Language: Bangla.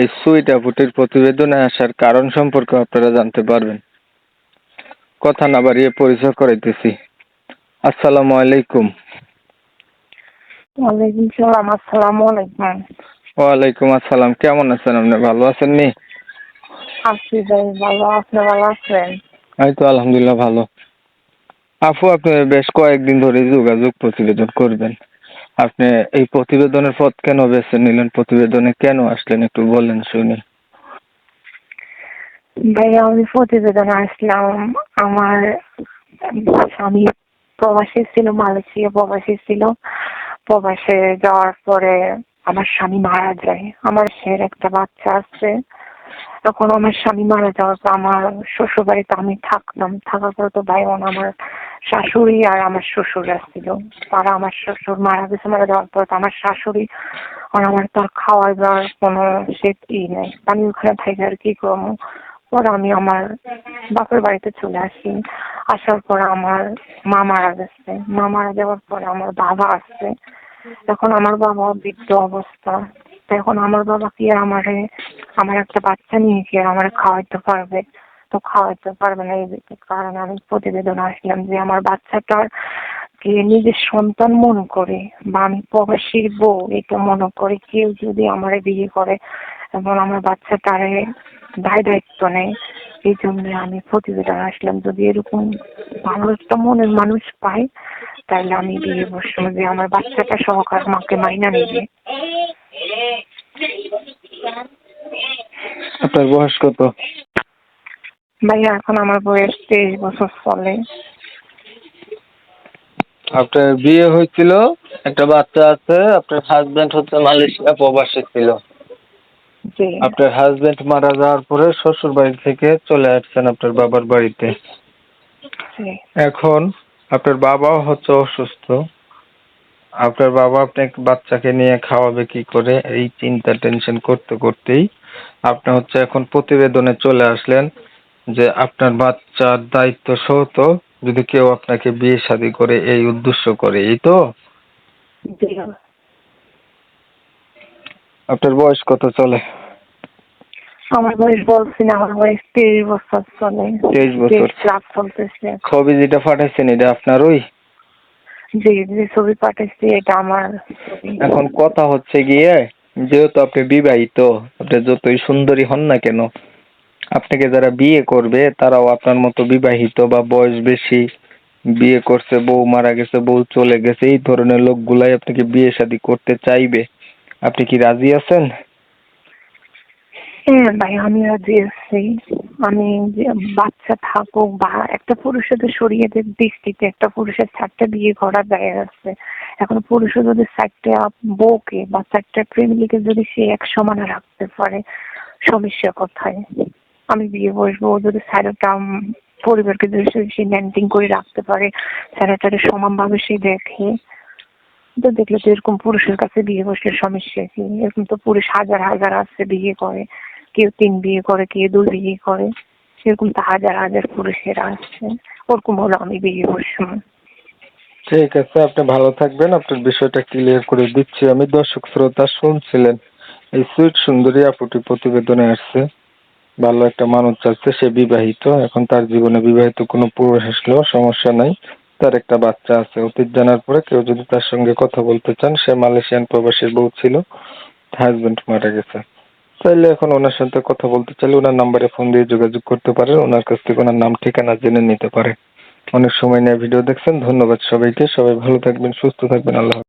এই সুইট আপুটির প্রতিবেদনে আসার কারণ সম্পর্কে আপনারা জানতে পারবেন। কথা না বাড়িয়ে পরিচয় করাইতেছি। আসসালামু আলাইকুম। ওয়ালাইকুম সালাম আসসালামু আলাইকুম। ওয়ালাইকুম আসসালাম কেমন আছেন আপনি? ভালো আছেন নি? আছি ভাই ভালো আপনি ভালো আছেন? এই তো আলহামদুলিল্লাহ ভালো। আপু আপনি বেশ কয়েকদিন ধরে যোগাযোগ প্রতিবেদন করবেন। আপনি এই প্রতিবেদনের পথ কেন বেছে নিলেন? প্রতিবেদনে কেন আসলেন? একটু বলেন শুনি। ভাই আমি প্রতিবেদন আসলাম। আমার স্বামী প্রবাসী ছিল, মালয়েশিয়া প্রবাসী ছিল। প্রবাসে যাওয়ার পরে আমার স্বামী মারা যায়। আমার সের একটা বাচ্চা আছে। তখন আমার স্বামী মারা যাওয়ার পর আমার শ্বশুর বাড়িতে আমি থাকতাম। থাকার পর তো ভাই বোন আমার শাশুড়ি আর আমার শ্বশুর আসছিল। তারা আমার শ্বশুর মারা গেছে, মারা যাওয়ার পর আমার শাশুড়ি, আর আমার তো আর খাওয়ার দাওয়ার কোনো সে ই নেই। আমি ওখানে থাকি আর কি করব? পরে আমি আমার বাপের বাড়িতে চলে আসি। আসার পর আমার মা মারা গেছে। মা মারা যাওয়ার পরে আমার বাবা আসছে। এখন আমার বাবা বৃদ্ধ অবস্থা। এখন আমার বাবা কি আমারে, আমার একটা বাচ্চা নিয়ে কি আমার খাওয়াইতে পারবে? তো খাওয়াইতে পারবে না, এই কারণে আমি প্রতিবেদন আসলাম যে আমার বাচ্চাটার কে নিজের সন্তান মনে করে বা আমি প্রবাসীর বউ, এটা মনে করে কেউ যদি আমার বিয়ে করে এবং আমার বাচ্চাটারে দায় দায়িত্ব নেই এই জন্য আমি প্রতিবেদন আসলাম। যদি এরকম ভালো একটা মনের মানুষ পাই তাহলে আমি বিয়ে বসবো যে আমার বাচ্চাটা সহকার মাকে মাইনা নেবে। আপনার বয়স কত? ভাইয়া এখন আমার বয়স তেইশ বছর চলে আপনার বিয়ে হয়েছিল একটা বাচ্চা আছে আপনার হাজবেন্ড হচ্ছে মালয়েশিয়া প্রবাসী ছিল। জি। আপনার হাজবেন্ড মারা যাওয়ার পরে শ্বশুর বাড়ি থেকে চলে আসছেন আপনার বাবার বাড়িতে। জি। এখন আপনার বাবাও হচ্ছে অসুস্থ। আপনার বাবা আপনাকে বাচ্চাকে নিয়ে খাওয়াবে কি করে এই চিন্তা টেনশন করতে করতেই আপনি হচ্ছে এখন প্রতিবেদনে চলে আসলেন। যে আপনার বাচ্চার দায়িত্ব সহত যদি কেউ আপনাকে বিয়ে শাদী করে এই উদ্দেশ্য করে এই তো? জি। আপনার বয়স কত চলে? আমার বয়স বলছি না আমার বয়স তেইশ বছর চলে। 23 বছর। ক্লাস চলতেছে ছবি যেটা পাঠাইছেন এটা আপনার ওই জি যে ছবি এটা আমার। এখন কথা হচ্ছে গিয়ে যেহেতু আপনি বিবাহিত আপনি যতই সুন্দরী হন না কেন আপনাকে যারা বিয়ে করবে, তারাও আপনার মতো বিবাহিত বা বয়স বেশি বিয়ে করছে, বউ মারা গেছে, বউ চলে গেছে, এই ধরনের লোকগুলাই আপনাকে বিয়ে শাদী করতে চাইবে। আপনি কি রাজি আছেন? হ্যাঁ ভাই, আমি রাজি আছি। আমি বাচ্চা থাকুক বা একটা পুরুষের তো শরীয়তের দৃষ্টিতে, একটা পুরুষের চারটা বিয়ে করার জায়গা আছে। এখন পুরুষও যদি চারটা বউকে বা চারটা প্রেমিকে যদি সে এক সমানে রাখতে পারে, সমস্যা কোথায়? আমি বিয়ে বসবো। যদি স্যারটা পরিবারকে যদি সে- মেনটেন করে রাখতে পারে স্যারটারে সমানভাবে সে দেখে। তো দেখলে তো এরকম পুরুষের কাছে বিয়ে বসলে সমস্যা কি? এরকম তো পুরুষ হাজার হাজার আছে বিয়ে করে। কেউ তিন বিয়ে করে, কেউ দুই বিয়ে করে। সেরকম তো হাজার হাজার পুরুষেরা আছে ওরকম হলো আমি বিয়ে বসবো। ঠিক আছে, আপনি ভালো থাকবেন। আপনার বিষয়টা ক্লিয়ার করে দিচ্ছি। আমি দর্শক শ্রোতা শুনছিলেন। এই সুইট সুন্দরী আপুটি প্রতিবেদনে আসছে। ভালো একটা মানুষ চাচ্ছে সে বিবাহিত। এখন তার জীবনে বিবাহিত কোনো পুরুষ আসলেও সমস্যা নাই। তার একটা বাচ্চা আছে, অতীত জানার পরে কেউ যদি তার সঙ্গে কথা বলতে চান, সে মালয়েশিয়ান প্রবাসীর বউ ছিল হাজবেন্ড মারা গেছে। চাইলে এখন ওনার সাথে কথা বলতে চাইলে ওনার নাম্বারে ফোন দিয়ে যোগাযোগ করতে পারেন ওনার কাছ থেকে ওনার নাম, ঠিকানা জেনে নিতে পারে। অনেক সময় নিয়ে ভিডিও দেখছেন, ধন্যবাদ সবাইকে। সবাই ভালো থাকবেন, সুস্থ থাকবেন, আল্লাহ।